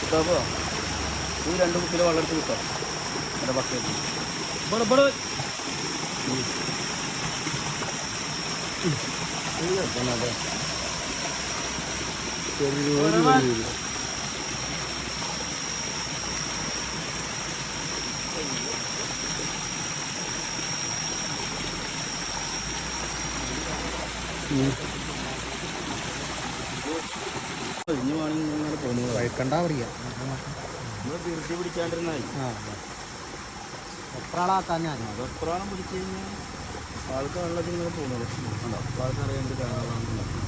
കിട്ടാപ്പോ ഈ രണ്ട് കുപ്പിയിലെ വെള്ളം എടുത്ത് കിട്ടോ എന്റെ ബക്കറ്റ് ഇവിടെ ഇവിടെ ഇനി കഴിക്കണ്ട പറയാ തിരുത്തി പിടിക്കാണ്ടിരുന്നായി അത് എത്രാണം പിടിച്ചു കഴിഞ്ഞാൽ ആൾക്കാരുള്ളത് ഇങ്ങനെ പോകുന്നത്. ആൾക്കാരെ എന്ത് അറിയേണ്ട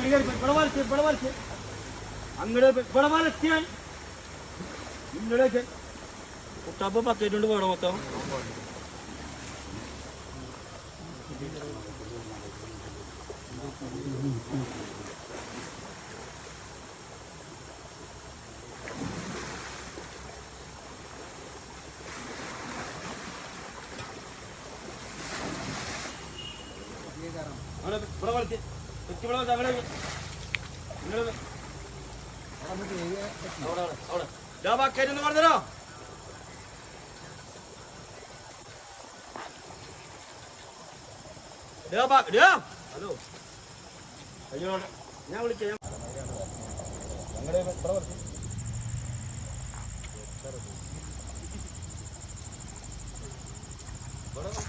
ഇവിടെ വലത്തി ഇവിടെ വലത്തി അങ്ങടി ഇവിടെ വലത്തിയാൻ ഇങ്ങടെ വെച്ചാൽ കുട്ടാപ്പ് ബക്കറ്റ് കൊണ്ട് മൊത്തം. ഇവിടെ വലത്തി ഇവിടെ പറഞ്ഞോ ഹലോ. അയ്യോ ഞാൻ വിളിക്കാം ഞങ്ങളുടെ എത്ര വർഷം അയ്യോ